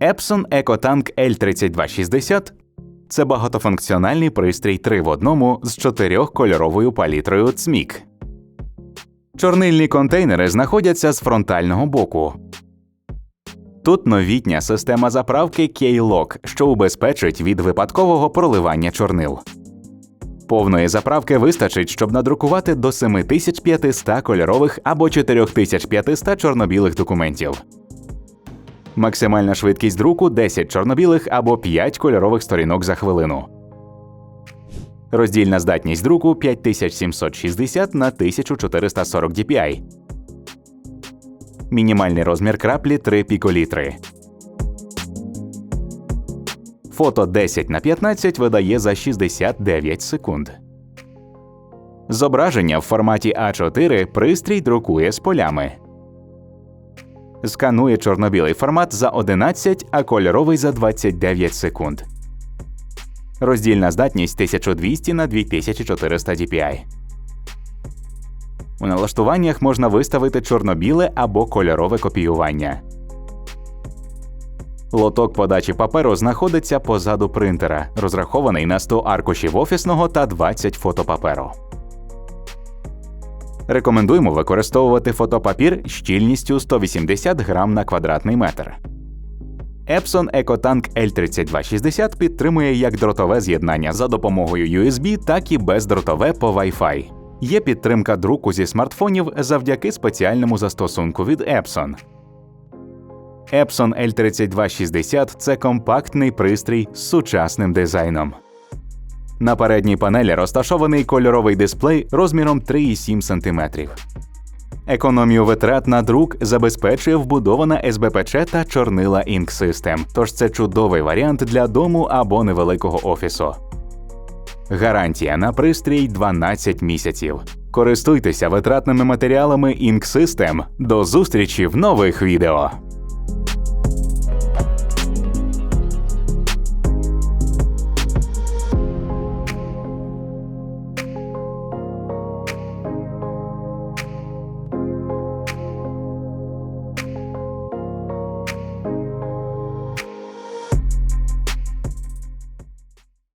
Epson EcoTank L3260 це багатофункціональний пристрій 3 в одному з чотирьохкольоровою палітрою ЦМІК. Чорнильні контейнери знаходяться з фронтального боку. Тут новітня система заправки K-Lock, що убезпечить від випадкового проливання чорнил. Повної заправки вистачить, щоб надрукувати до 7500 кольорових або 4500 чорно-білих документів. Максимальна швидкість друку 10 чорно-білих або 5 кольорових сторінок за хвилину. Роздільна здатність друку 5760 на 1440 dpi. Мінімальний розмір краплі 3 піколітри. Фото 10 на 15 видає за 69 секунд. Зображення в форматі А4 пристрій друкує з полями. Сканує чорно-білий формат за 11, а кольоровий за 29 секунд. Роздільна здатність 1200 на 2400 dpi. У налаштуваннях можна виставити чорно-біле або кольорове копіювання. Лоток подачі паперу знаходиться позаду принтера, розрахований на 100 аркушів офісного та 20 фотопаперу. Рекомендуємо використовувати фотопапір щільністю 180 грам на квадратний метр. Epson EcoTank L3260 підтримує як дротове з'єднання за допомогою USB, так і бездротове по Wi-Fi. Є підтримка друку зі смартфонів завдяки спеціальному застосунку від Epson. Epson L3260 це компактний пристрій з сучасним дизайном. На передній панелі розташований кольоровий дисплей розміром 3,7 см. Економію витрат на друк забезпечує вбудована СБПЧ та чорнила Ink System, тож це чудовий варіант для дому або невеликого офісу. Гарантія на пристрій 12 місяців. Користуйтеся витратними матеріалами Ink System. До зустрічі в нових відео!